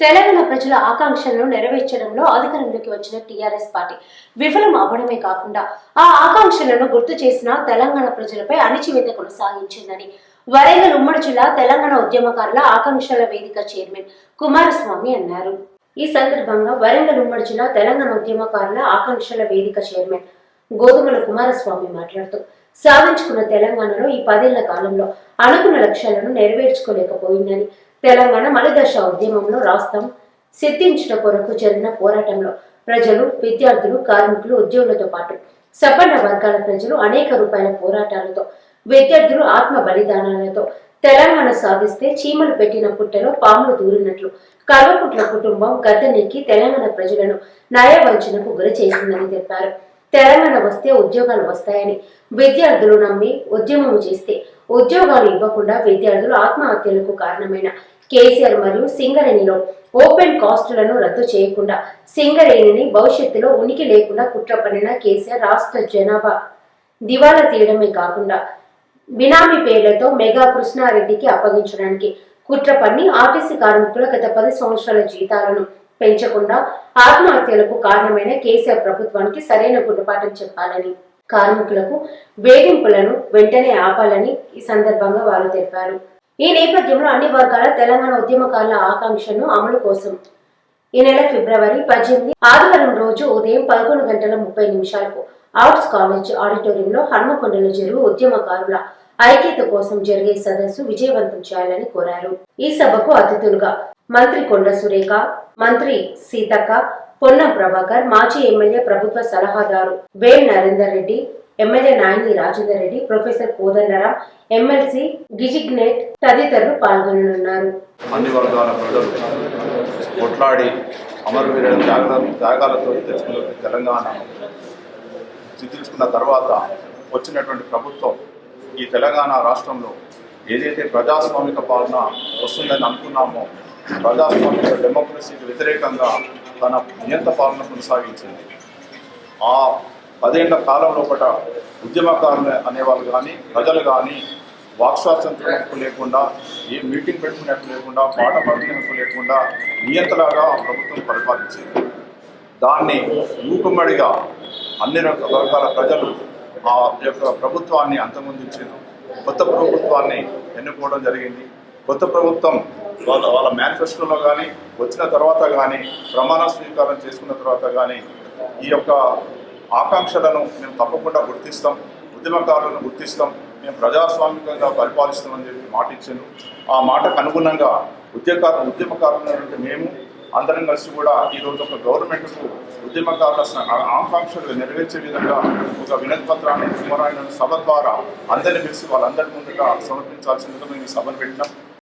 తెలంగాణ ప్రజల ఆకాంక్షలను నెరవేర్చడంలో అధికారంలోకి వచ్చిన టీఆర్ఎస్ పార్టీ విఫలం అవ్వడమే కాకుండా ఆ ఆకాంక్షలను గుర్తు చేసిన తెలంగాణ ప్రజలపై అణిచివేత కొనసాగించిందని వరంగల్ ఉమ్మడి జిల్లా తెలంగాణ ఉద్యమకారుల ఆకాంక్షల వేదిక చైర్మన్ కుమారస్వామి అన్నారు. ఈ సందర్భంగా వరంగల్ ఉమ్మడి జిల్లా తెలంగాణ ఉద్యమకారుల ఆకాంక్షల వేదిక చైర్మన్ గోధుమల కుమారస్వామి మాట్లాడుతూ సాధించుకున్న తెలంగాణలో ఈ పదేళ్ళ కాలంలో అనుకున్న లక్ష్యాలను నెరవేర్చుకోలేకపోయిందని తెలంగాణ మలిదశ ఉద్యమంలో రాష్ట్రం సిద్ధించిన కొరకు జరిగిన పోరాటంలో ప్రజలు విద్యార్థులు కార్మికులు ఉద్యోగులతో పాటు సపన్న వర్గాల ప్రజలు అనేక రూపాయల పోరాటాలతో విద్యార్థులు ఆత్మ బలిదానాలతో తెలంగాణ సాధిస్తే చీమలు పెట్టిన పుట్టలో పాములు దూరినట్లు కల్వకుట్ల కుటుంబం గద్దెనెక్కి తెలంగాణ ప్రజలను న్యాయవంచనకు గురి చేసిందని చెప్పారు తెలంగాణ వస్తే ఉద్యోగాలు వస్తాయని విద్యార్థులు నమ్మి ఉద్యమం చేస్తే ఉద్యోగాలు ఇవ్వకుండా విద్యార్థులు ఆత్మహత్యలకు కారణమైన కేసీఆర్ మరియు సింగరేణిలో ఓపెన్ కాస్టులను రద్దు చేయకుండా సింగరేణిని భవిష్యత్తులో ఉనికి లేకుండా కుట్ర పన్నిన కేసీఆర్ రాష్ట్ర జనాభా దివాలా తీయడమే కాకుండా బినామీ పేర్లతో మెగా కృష్ణారెడ్డికి అప్పగించడానికి కుట్ర పన్ని ఆర్టీసీ కార్మికుల గత పది సంవత్సరాల జీతాలను పెంచకుండా ఆత్మహత్యలకు కారణమైన కేసీఆర్ ప్రభుత్వానికి సరైన గుణపాఠం చెప్పాలని కార్మికులకు వేధింపులను వెంటనే ఆపాలని ఈ సందర్భంగా వారు తెలిపారు. ఈ నేపథ్యంలో అన్ని వర్గాల తెలంగాణ ఉద్యమకారుల ఆకాంక్షను అమలు కోసం ఈ నెల ఫిబ్రవరి పద్దెనిమిది ఆదివారం రోజు ఉదయం పదకొండు గంటల ముప్పై నిమిషాలకు ఆర్ట్స్ కాలేజ్ ఆడిటోరియంలో హన్మకొండలో జరుగు ఉద్యమకారుల ఐక్యత కోసం జరిగే సదస్సు విజయవంతం చేయాలని కోరారు. ఈ సభకు అతిథులుగా మంత్రి కొండ సురేఖ మంత్రి సీతక్క పొన్నం ప్రభాకర్ మాజీ ఎమ్మెల్యే ప్రభుత్వ సలహాదారు వేల్ Narender Reddy MLA Nayani Rajender Reddy professor Kodandaram MLC గిజిగ్నేట్ తదితరులు పాల్గొననున్నారు. అన్ని వర్గాల ప్రజలు కొట్లాడి అమరవీరుల త్యాగాలతో తెలంగాణ చిత్రించుకున్న తర్వాత వచ్చినటువంటి ప్రభుత్వం ఈ తెలంగాణ రాష్ట్రంలో ఏదైతే ప్రజాస్వామిక పాలన వస్తుందని అనుకున్నామో ప్రజాస్వామిక డెమోక్రసీకి వ్యతిరేకంగా తన నియంత పాలన కొనసాగించింది. ఆ పదేళ్ళ కాలం లోపల ఉద్యమకారులు అనేవాళ్ళు కానీ ప్రజలు కానీ వాక్స్వాతంత్రం హక్కు లేకుండా ఏ మీటింగ్ పెట్టుకునే హక్కు లేకుండా పాట పడుకునే హక్కు లేకుండా నియంతలాగా ఆ ప్రభుత్వం పరిపాలించింది. దాన్ని ఊకుమ్మడిగా అన్ని రకాల వర్గాల ప్రజలు ఆ యొక్క ప్రభుత్వాన్ని అంతమొందించారు. కొత్త ప్రభుత్వాన్ని ఎన్నుకోవడం జరిగింది. కొత్త ప్రభుత్వం వాళ్ళ వాళ్ళ మేనిఫెస్టోలో కానీ వచ్చిన తర్వాత కానీ ప్రమాణ స్వీకారం చేసుకున్న తర్వాత కానీ ఈ యొక్క ఆకాంక్షలను మేము తప్పకుండా గుర్తిస్తాం ఉద్యమకారులను గుర్తిస్తాం మేము ప్రజాస్వామికంగా పరిపాలిస్తామని చెప్పి మాట ఇచ్చాను ఆ మాటకు అనుగుణంగా ఉద్యమకారు ఉద్యమకారులైనటువంటి మేము అందరం కలిసి కూడా ఈరోజు ఒక గవర్నమెంట్కు ఉద్యమకారుల ఆకాంక్షలు నెరవేర్చే విధంగా ఒక వినతి పత్రాన్ని కుమారాయణ సభ ద్వారా అందరిని పిలిచి వాళ్ళందరి ముందుగా సమర్పించాల్సిందిగా మేము ఈ సభను పెట్టినాం.